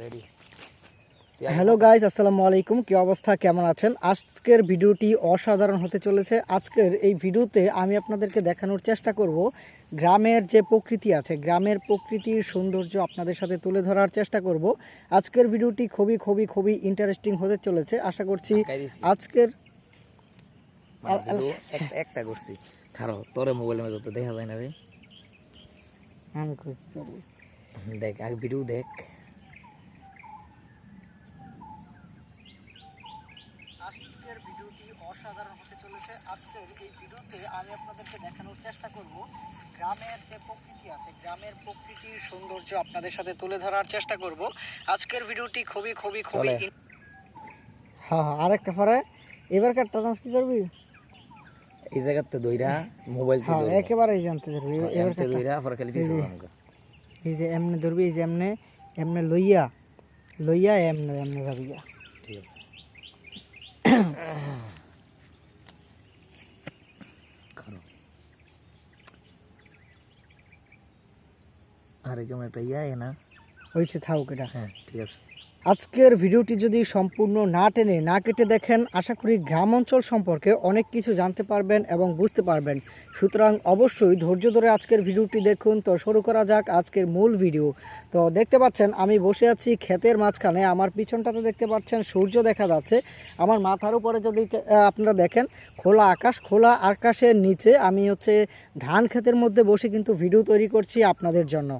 Ready hello guys আসসালামু আলাইকুম কি অবস্থা? কেমন আছেন? আজকের ভিডিওটি অসাধারণ হতে চলেছে। আজকের এই ভিডিওতে আমি আপনাদেরকে দেখানোর চেষ্টা করব গ্রামের যে প্রকৃতি আছে গ্রামের প্রকৃতির সৌন্দর্য আপনাদের সাথে তুলে ধরার চেষ্টা করব। আজকের ভিডিওটি খুবই খুবই খুবই ইন্টারেস্টিং হতে চলেছে। আশা করছি আজকের আল- একটা করছি। খারো তোরে মোবাইলের মধ্যে তো দেখা যায় না রে? দেখ আগে ভিডিও দেখ। আজকের ভিডিওটি অসাধারণ হতে চলেছে। আজকের এই ভিডিওতে আমি আপনাদেরকে দেখানোর চেষ্টা করব গ্রামের যে প্রকৃতি আছে গ্রামের প্রকৃতির সৌন্দর্য আপনাদের সাথে তুলে ধরার চেষ্টা করব। আজকের ভিডিওটি খুবই খুবই খুবই হ্যাঁ হ্যাঁ আরেকটা পরে। এবারকার টাচান্স কি করবি? এই জায়গাতে দইরা মোবাইল তো হ্যাঁ একেবারেই জানতে পারবি এবার এবারে দইরা পরে খালি পিছে এই যে। যামগা এই যে এমনে ধরবি এই যে এমনে এমনে লইয়া লইয়া এমনে এমনে যাবি ঠিক আছে। খারো আরে কেমন একটা ইয়া না? হয়েছে থাকুক এটা। হ্যাঁ ঠিক আছে। আজকের ভিডিওটি যদি সম্পূর্ণ না টেনে না কেটে দেখেন, আশা করি গ্রাম অঞ্চল সম্পর্কে অনেক কিছু জানতে পারবেন এবং বুঝতে পারবেন। সুতরাং অবশ্যই ধৈর্য ধরে আজকের ভিডিওটি দেখুন। তো শুরু করা যাক আজকের মূল ভিডিও। তো দেখতে পাচ্ছেন, আমি বসে আছি ক্ষেতের মাঝখানে। আমার পিছনটাতে দেখতে পাচ্ছেন সূর্য দেখা যাচ্ছে। আমার মাথার উপরে যদি আপনারা দেখেন, খোলা আকাশ, খোলা আকাশের নিচে আমি হচ্ছে ধান ক্ষেতের মধ্যে বসে কিন্তু ভিডিও তৈরি করছি আপনাদের জন্য।